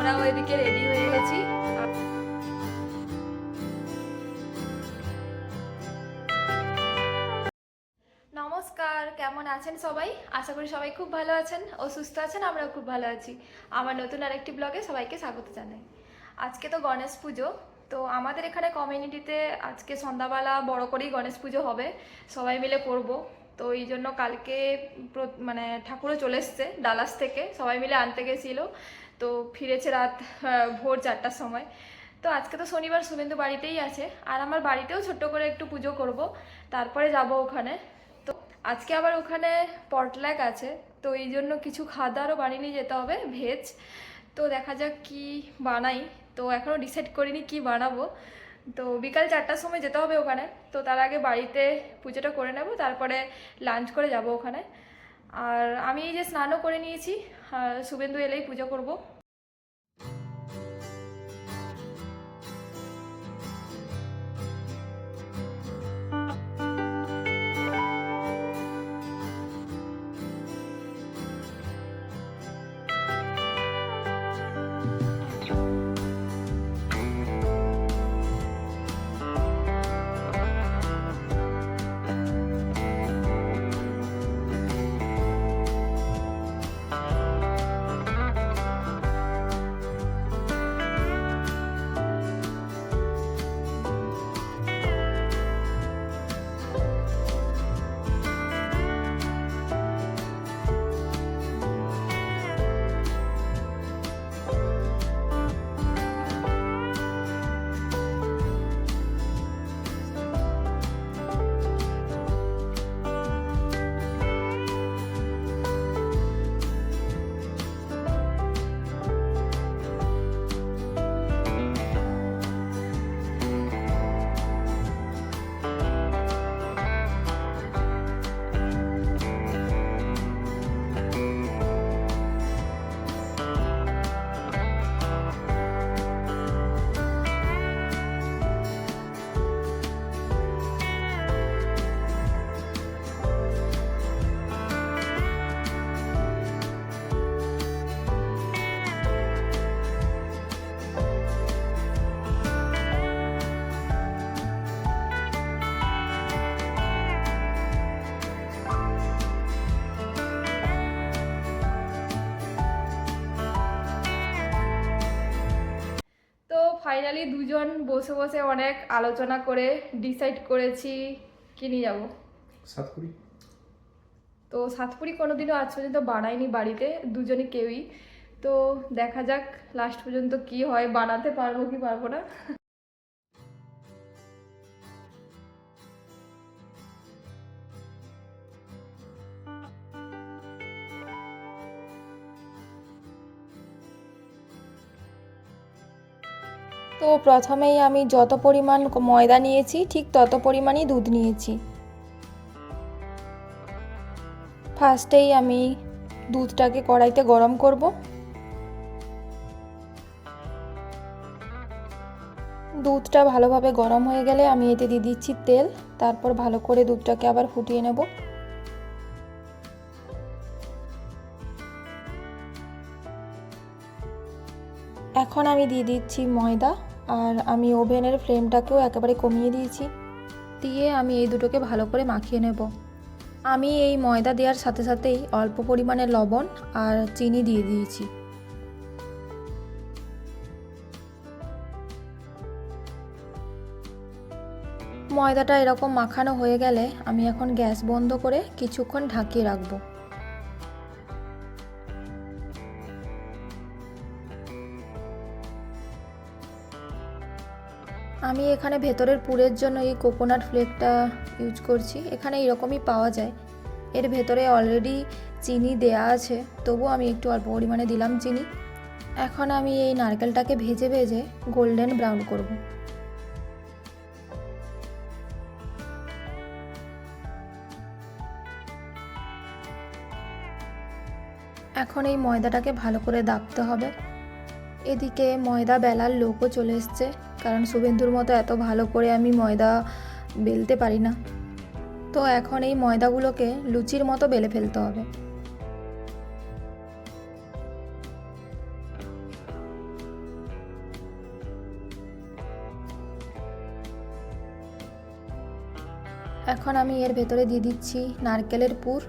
আমরাও এদিকে রেডি হয়ে গেছি। নমস্কার, কেমন আছেন সবাই? আশা করি সবাই খুব ভালো আছেন ও সুস্থ আছেন, আমরাও খুব ভালো আছি। আমার নতুন আরেকটি ব্লগে সবাইকে স্বাগত জানাই। আজকে তো গণেশ পুজো, তো আমাদের এখানে কমিউনিটিতে আজকে সন্ধ্যাবেলা বড় করেই গণেশ পুজো হবে, সবাই মিলে করব। তো এই জন্য কালকে মানে ঠাকুরও চলে এসছে, ডালাস থেকে সবাই মিলে আনতে গেছিল। তো ফিরেছে রাত ভোর চারটার সময়। তো আজকে তো শনিবার, শুভেন্দু বাড়িতেই আছে। আর আমার বাড়িতেও ছোট্ট করে একটু পুজো করব। তারপরে যাব ওখানে। তো আজকে আবার ওখানে পটল্যাক আছে। তো এই জন্য কিছু খাওয়া দাওয়ারও বানিয়ে নিয়ে যেতে হবে, ভেজ। তো দেখা যাক কি বানাই। তো এখনও ডিসাইড করিনি কি বানাবো। তো বিকাল চারটার সময় যেতে হবে ওখানে। তো তার আগে বাড়িতে পুজোটা করে নেব। তারপরে লাঞ্চ করে যাব ওখানে। আর আমি এই যে স্নানও করে নিয়েছি আর শুভেন্দু এলেই পুজো করব। ফাইনালি দুজন বসে বসে অনেক আলোচনা করে ডিসাইড করেছি কিনে নিয়ে যাব। সাতকুড়ি তো সাতপুরি কোনোদিনও আজ পর্যন্ত বানাইনি বাড়িতে দুজনে কেউই। তো দেখা যাক লাস্ট পর্যন্ত কি হয় বানাতে পারব কি পারব না। তো প্রথমেই আমি যত পরিমাণ ময়দা নিয়েছি, ঠিক তত পরিমাণই দুধ নিয়েছি। ফার্স্টেই আমি দুধটাকে কড়াইতে গরম করব। দুধটা ভালোভাবে গরম হয়ে গেলে আমি এতে দিয়ে দিচ্ছি তেল, তারপর ভালো করে দুধটাকে আবার ফুটিয়ে নেব। এখন আমি দিয়ে দিচ্ছি ময়দা। আর আমি ওভেনের ফ্লেমটাকেও একেবারে কমিয়ে দিয়েছি। দিয়ে আমি এই দুটোকে ভালো করে মাখিয়ে নেব। আমি এই ময়দা দেওয়ার সাথে সাথেই অল্প পরিমাণে লবণ আর চিনি দিয়ে দিয়েছি। ময়দাটা এরকম মাখানো হয়ে গেলে আমি এখন গ্যাস বন্ধ করে কিছুক্ষণ ঢাকিয়ে রাখব। আমি এখানে ভেতরের পুরের জন্য এই কোকোনাট ফ্লেকটা ইউজ করছি। এখানে এরকমই পাওয়া যায়। এর ভেতরে অলরেডি চিনি দেয়া আছে। তবু আমি একটু অল্প পরিমাণে দিলাম চিনি। এখন আমি এই নারকেলটাকে ভেজে ভেজে গোল্ডেন ব্রাউন করব। এখন এই ময়দাটাকে ভালো করে দাবতে হবে। এদিকে ময়দা বেলার লোকও চলে এসছে। কারণ শুভেন্দুর মতো এত ভালো করে আমি ময়দা বেলতে পারি না। তো এখন এই ময়দাগুলোকে লুচির মতো বেলে ফেলতে হবে। এখন আমি এর ভেতরে দিয়ে দিচ্ছি নারকেলের পুর।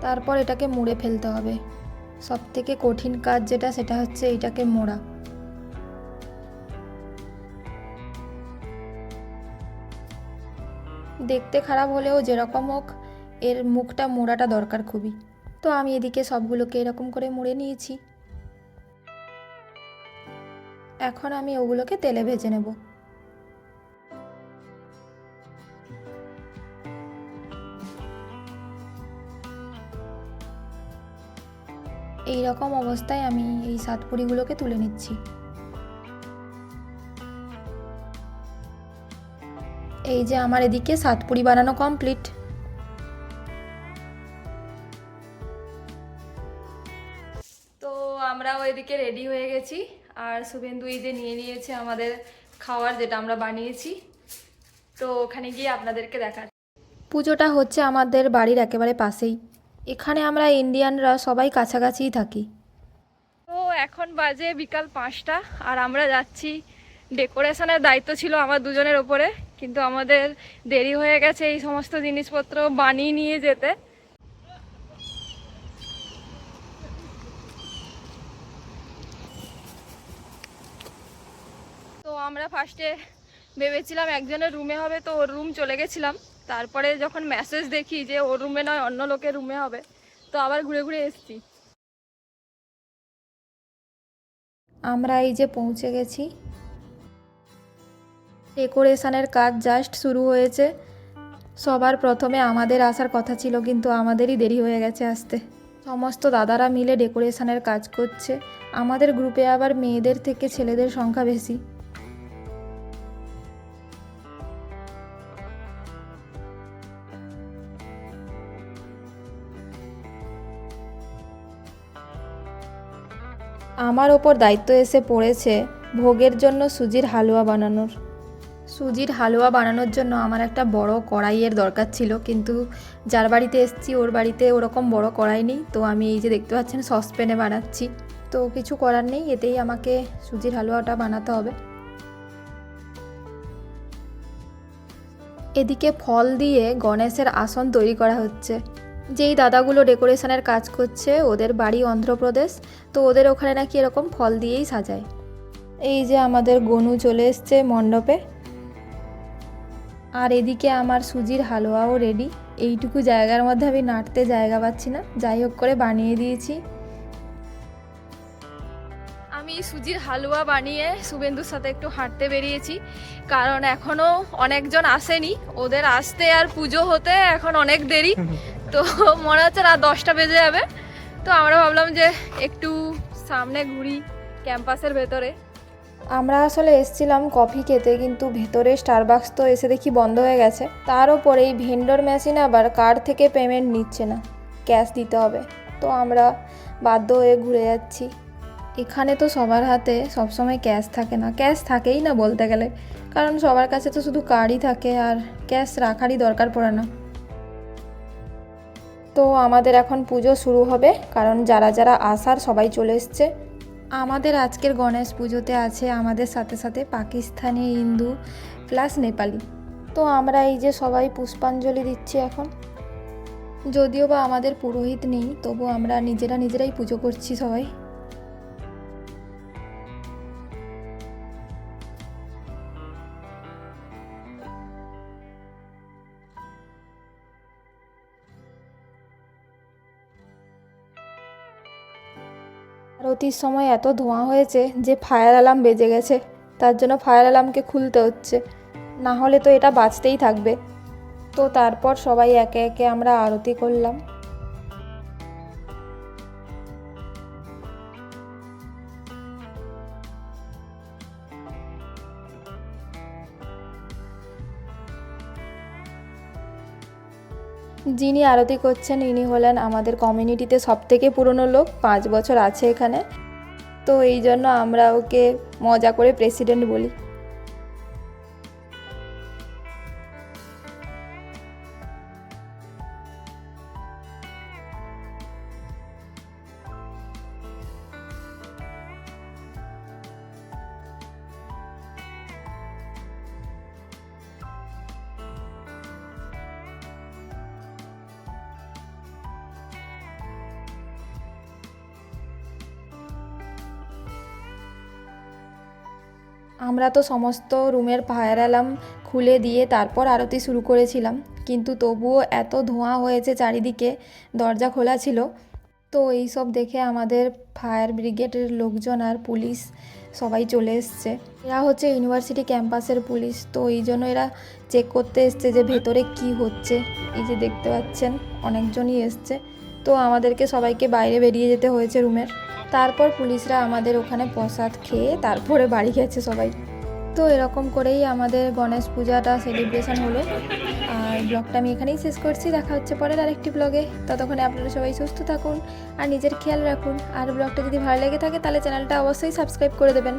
তারপর এটাকে মুড়ে ফেলতে হবে। সবথেকে কঠিন কাজ যেটা, সেটা হচ্ছে এটাকে মোড়া। দেখতে খারাপ হলেও যেরকম হোক, এর মুখটা মোড়াটা দরকার খুবই। তো আমি এদিকে সবগুলোকে এরকম করে মুড়ে নিয়েছি। এখন আমি ওগুলোকে তেলে ভেজে নেব। এই রকম অবস্থায় আমি এই সাতপুরিগুলোকে তুলে নিচ্ছি। এই যে আমার এদিকে সাতপুরি বানানো কমপ্লিট তো আমরাও এদিকে রেডি হয়ে গেছি। আর শুভেন্দু এই যে নিয়ে নিয়েছে আমাদের খাওয়ার যেটা আমরা বানিয়েছি। তো ওখানে গিয়ে আপনাদেরকে দেখার পুজোটা হচ্ছে আমাদের বাড়ির একেবারে পাশেই। এখানে আমরা ইন্ডিয়ানরা সবাই কাছাকাছিই থাকি। তো এখন বাজে বিকাল পাঁচটা আর আমরা যাচ্ছি। ডেকোরেশনের দায়িত্ব ছিল আমার দুজনের ওপরে। কিন্তু আমাদের দেরি হয়ে গেছে এই সমস্ত জিনিসপত্র বানিয়ে নিয়ে যেতে। তো আমরা ফার্স্টে ভেবেছিলাম একজনের রুমে হবে, তো ওর রুম চলে গেছিলাম। তারপরে যখন মেসেজ দেখি যে ওর রুমে নয়, অন্য লোকের রুমে হবে, তো আবার ঘুরে ঘুরে এসছি। আমরা এই যে পৌঁছে গেছি ডেকোরেশনের কাজ জাস্ট শুরু হয়েছে। সবার প্রথমে আমাদের আসার কথা ছিল, কিন্তু আমাদেরই দেরি হয়ে গেছে আসতে। সমস্ত দাদারা মিলে ডেকোরেশনের কাজ করছে। আমাদের গ্রুপে আবার মেয়েদের থেকে ছেলেদের সংখ্যা বেশি। আমার ওপর দায়িত্ব এসে পড়েছে ভোগের জন্য সুজির হালুয়া বানানোর। সুজির হালুয়া বানানোর জন্য আমার একটা বড় কড়াইয়ের দরকার ছিল, কিন্তু যার বাড়িতে এসেছি, ওর বাড়িতে ওরকম বড় কড়াই নেই, তো আমি এই যে দেখতে পাচ্ছেন সসপ্যানে বানাচ্ছি। তো কিছু করার নেই, এতেই আমাকে সুজির হালুয়াটা বানাতে হবে। এদিকে ফল দিয়ে গণেশের আসন তৈরি করা হচ্ছে। যেই দাদাগুলো ডেকোরেশনের কাজ করছে, ওদের বাড়ি অন্ধ্রপ্রদেশ, তো ওদের ওখানে নাকি এরকম ফল দিয়েই সাজায়। এই যে আমাদের গনু চলে এসছে মণ্ডপে। আর এদিকে আমার সুজির হালুয়াও রেডি এইটুকু জায়গার মধ্যে আমি নাড়তে জায়গা পাচ্ছি না। যাই হোক করে বানিয়ে দিয়েছি। আমি সুজির হালুয়া বানিয়ে শুভেন্দুর সাথে একটু হাঁটতে বেরিয়েছি। কারণ এখনও অনেকজন আসেনি। ওদের আসতে আর পুজো হতে এখন অনেক দেরি। তো মনে হচ্ছে রাত দশটা বেজে যাবে। তো আমরা ভাবলাম যে একটু সামনে ঘুরি ক্যাম্পাসের ভেতরে। আমরা আসলে এসছিলাম কফি খেতে, কিন্তু ভেতরে স্টারবাক্স তো এসে দেখি বন্ধ হয়ে গেছে। তার ওপরে এই ভেন্ডর মেশিন আবার কার্ড থেকে পেমেন্ট নিচ্ছে না? ক্যাশ দিতে হবে। তো আমরা বাধ্য হয়ে ঘুরে যাচ্ছি। এখানে তো সবার হাতে সবসময় ক্যাশ থাকে না। ক্যাশ থাকেই না বলতে গেলে। কারণ সবার কাছে তো শুধু কার্ডই থাকে আর ক্যাশ রাখারই দরকার পড়ে না। তো আমাদের এখন পুজো শুরু হবে। কারণ যারা যারা আসার সবাই চলে এসছে। আমাদের আজকের গণেশ পুজোতে আছে আমাদের সাথে সাথে পাকিস্তানি, হিন্দু প্লাস নেপালি। তো আমরা এই যে সবাই পুষ্পাঞ্জলি দিচ্ছি এখন। যদিও বা আমাদের পুরোহিত নেই, তবু আমরা নিজেরা নিজেরাই পুজো করছি সবাই। আরতির সময় এত ধোঁয়া হয়েছে যে ফায়ার অ্যালার্ম বেজে গেছে। তার জন্য ফায়ার অ্যালার্মকে খুলতে হচ্ছে। না হলে তো এটা বাঁচতেই থাকবে। তো তারপর সবাই একে একে আমরা আরতি করলাম। যিনি আরতি করছেন, ইনি হলেন আমাদের কমিউনিটিতে সব থেকে পুরনো লোক, পাঁচ বছর আছে এখানে। তো এই জন্য আমরা ওকে মজা করে প্রেসিডেন্ট বলি। আমরা তো সমস্ত রুমের ফায়ার অ্যালার্ম খুলে দিয়ে তারপর আরতি শুরু করেছিলাম। কিন্তু তবুও এত ধোঁয়া হয়েছে চারিদিকে, দরজা খোলা ছিল। তো এই সব দেখে আমাদের ফায়ার ব্রিগেডের লোকজন আর পুলিশ সবাই চলে এসছে। এরা হচ্ছে ইউনিভার্সিটি ক্যাম্পাসের পুলিশ। তো এই জন্য এরা চেক করতে এসছে যে ভেতরে কি হচ্ছে। এই যে দেখতে পাচ্ছেন, অনেকজনই এসছে। তো আমাদেরকে সবাইকে বাইরে বেরিয়ে যেতে হয়েছে রুমের। তারপর পুলিশরা আমাদের ওখানে প্রসাদ খেয়ে তারপরে বাড়ি গেছে সবাই। তো এরকম করেই আমাদের গণেশ পূজাটা সেলিব্রেশন হলো। আর ব্লগটা আমি এখানেই শেষ করছি। দেখা হচ্ছে পরের আরেকটি ব্লগে। ততক্ষণে আপনারা সবাই সুস্থ থাকুন আর নিজের খেয়াল রাখুন। আর ব্লগটা যদি ভালো লেগে থাকে তাহলে চ্যানেলটা অবশ্যই সাবস্ক্রাইব করে দেবেন।